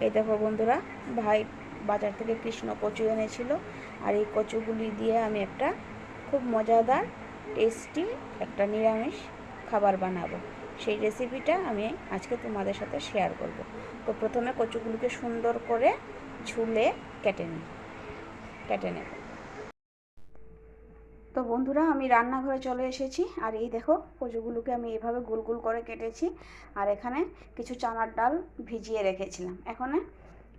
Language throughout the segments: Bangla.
এই দেখো বন্ধুরা, ভাই বাজার থেকে কৃষ্ণ কচু এনেছিল। আর এই কচুগুলি দিয়ে আমি একটা খুব মজাদার টেস্টি একটা নিরামিষ খাবার বানাবো। সেই রেসিপিটা আমি আজকে তোমাদের সাথে শেয়ার করব। তো প্রথমে কচুগুলিকে সুন্দর করে ঝুলে কেটে নিই। কেটে নেব। তো বন্ধুরা, আমি রান্নাঘরে চলে এসেছি। আর এই দেখো কচুগুলোকে আমি এভাবে গোল গোল করে কেটেছি। আর এখানে কিছু চানার ডাল ভিজিয়ে রেখেছিলাম। এখানে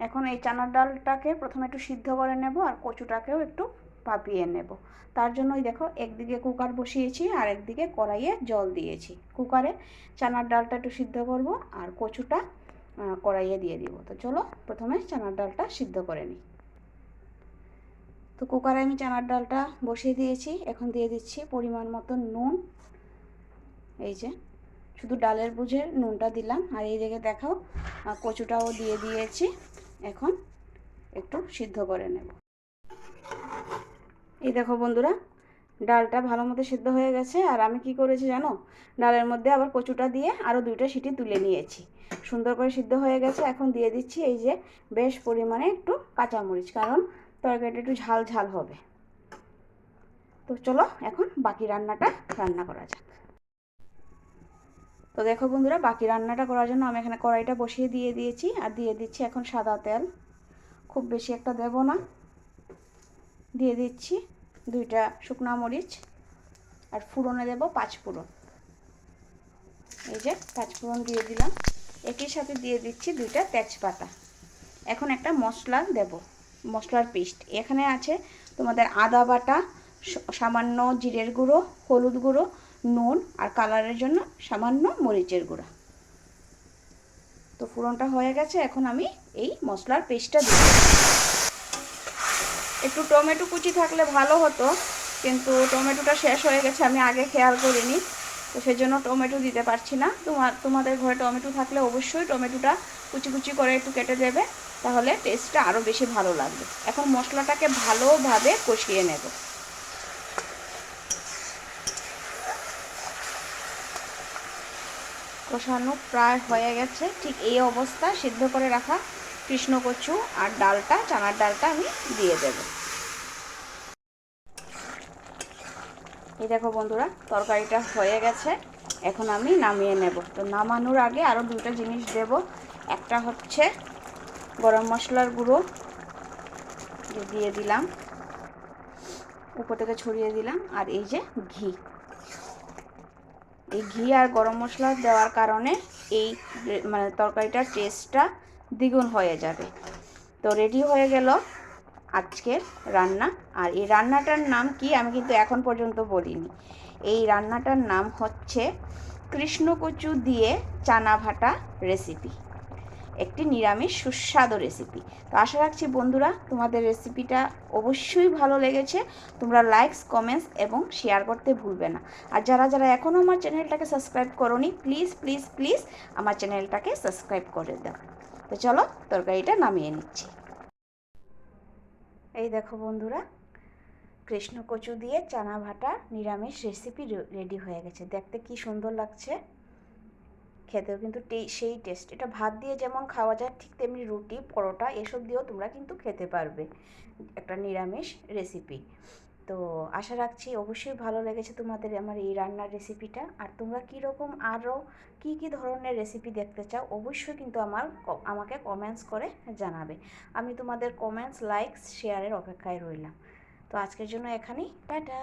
এখন এই চানার ডালটাকে প্রথমে একটু সিদ্ধ করে নেব আর কচুটাকেও একটু পাপিয়ে নেব। তার জন্যই দেখো, একদিকে কুকার বসিয়েছি আর একদিকে কড়াইয়ে জল দিয়েছি। কুকারে চানার ডালটা একটু সিদ্ধ করব আর কচুটা কড়াইয়ে দিয়ে দিব। তো চলো, প্রথমে চানার ডালটা সিদ্ধ করে নিই। তো কুকারে আমি চানার ডালটা বসিয়ে দিয়েছি। এখন দিয়ে দিচ্ছি পরিমাণ মতো নুন। এই যে, শুধু ডালের বুঝে নুনটা দিলাম। আর এই দিকে দেখাও কচুটাও দিয়ে দিয়েছি। এখন একটু সিদ্ধ করে নেব। এই দেখো বন্ধুরা, ডালটা ভালো মতো সিদ্ধ হয়ে গেছে। আর আমি কি করেছি জানো? ডালের মধ্যে আবার কচুটা দিয়ে আরও দুইটা সিটি তুলে নিয়েছি। সুন্দর করে সিদ্ধ হয়ে গেছে। এখন দিয়ে দিচ্ছি এই যে, বেশ পরিমাণে একটু কাঁচামরিচ। কারণ তরকারিটা একটু ঝাল ঝাল হবে। তো চলো এখন বাকি রান্নাটা রান্না করা যাক। তো দেখো বন্ধুরা, বাকি রান্নাটা করার জন্য আমি এখানে কড়াইটা বসিয়ে দিয়ে দিয়েছি আর দিয়ে দিচ্ছি এখন সাদা তেল। খুব বেশি একটা দেব না। দিয়ে দিচ্ছি দুইটা শুকনো মরিচ আর ফুরনে দেব পাঁচ ফুরন এই যে পাঁচ ফুরন দিয়ে দিলাম। একই সাথে দিয়ে দিচ্ছি দুইটা তেজপাতা। এখন একটা মশলা দেব। মশলার পেস্ট। এখানে আছে তোমাদের আদা বাটা সামান্য জিরের গুঁড়ো, হলুদ গুঁড়ো, নুন আর কালারের জন্য সামান্য মরিচের গুঁড়া। তো ফুরনটা হয়ে গেছে, এখন আমি এই মশলার পেস্টটা দিই একটু টমেটো কুচি থাকলে ভালো হতো, কিন্তু টমেটোটা শেষ হয়ে গেছে, আমি আগে খেয়াল করিনি। তো সেই জন্য টমেটো দিতে পারছি না। তোমার, তোমাদের ঘরে টমেটো থাকলে অবশ্যই টমেটোটা কুচি কুচি করে একটু কেটে দেবে, তাহলে টেস্টটা আরও বেশি ভালো লাগবে। এখন মশলাটাকে ভালোভাবে কষিয়ে নেব। কষানো প্রায় হয়ে গেছে। ঠিক এই অবস্থা, সিদ্ধ করে রাখা কৃষ্ণকচু আর ডালটা, চানার ডালটা আমি দিয়ে দেব। এই দেখো বন্ধুরা, তরকারিটা হয়ে গেছে। এখন আমি নামিয়ে নেব। তো নামানোর আগে আরও দুটো জিনিস দেব। একটা হচ্ছে গরম মশলার গুঁড়ো দিয়ে দিলাম, উপর থেকে ছড়িয়ে দিলাম, আর এই যে ঘি। এই ঘি আর গরম মশলা দেওয়ার কারণে এই মানে তরকারিটার টেস্টটা দ্বিগুণ হয়ে যাবে। তো রেডি হয়ে গেল। আজকের রান্না। আর এই রান্নাটার নাম কি আমি কিন্তু এখন পর্যন্ত বলিনি। এই রান্নাটার নাম হচ্ছে কৃষ্ণকচু দিয়ে চানা ভাটা রেসিপি একটি নিরামিষ সুস্বাদু রেসিপি তো আশা রাখছি বন্ধুরা তোমাদের রেসিপিটা অবশ্যই ভালো লেগেছে। তোমরা লাইকস কমেন্টস এবং শেয়ার করতে ভুলবে না। আর যারা যারা এখনও আমার চ্যানেলটাকে সাবস্ক্রাইব করনি প্লিজ প্লিজ প্লিজ আমার চ্যানেলটাকে সাবস্ক্রাইব করে দাও। তো চলো, তরকারিটা নামিয়ে নিচ্ছি। এই দেখো বন্ধুরা, কৃষ্ণ কচু দিয়ে চানা ভাটা নিরামিষ রেসিপি রেডি হয়ে গেছে। দেখতে কি সুন্দর লাগছে। খেতেও কিন্তু সেই টেস্ট এটা ভাত দিয়ে যেমন খাওয়া যায়, ঠিক তেমনি রুটি, পরোটা, এসব দিয়েও তোমরা কিন্তু খেতে পারবে। একটা নিরামিষ রেসিপি তো আশা রাখছি অবশ্যই ভালো লেগেছে তোমাদের আমার এই রান্নার রেসিপিটা আর তোমরা কীরকম আরও কি কি ধরনের রেসিপি দেখতে চাও, অবশ্যই কিন্তু আমার আমাকে কমেন্টস করে জানাবে। আমি তোমাদের কমেন্টস লাইকস শেয়ারের অপেক্ষায় রইলাম। তো আজকের জন্য এখানেই। টাটা!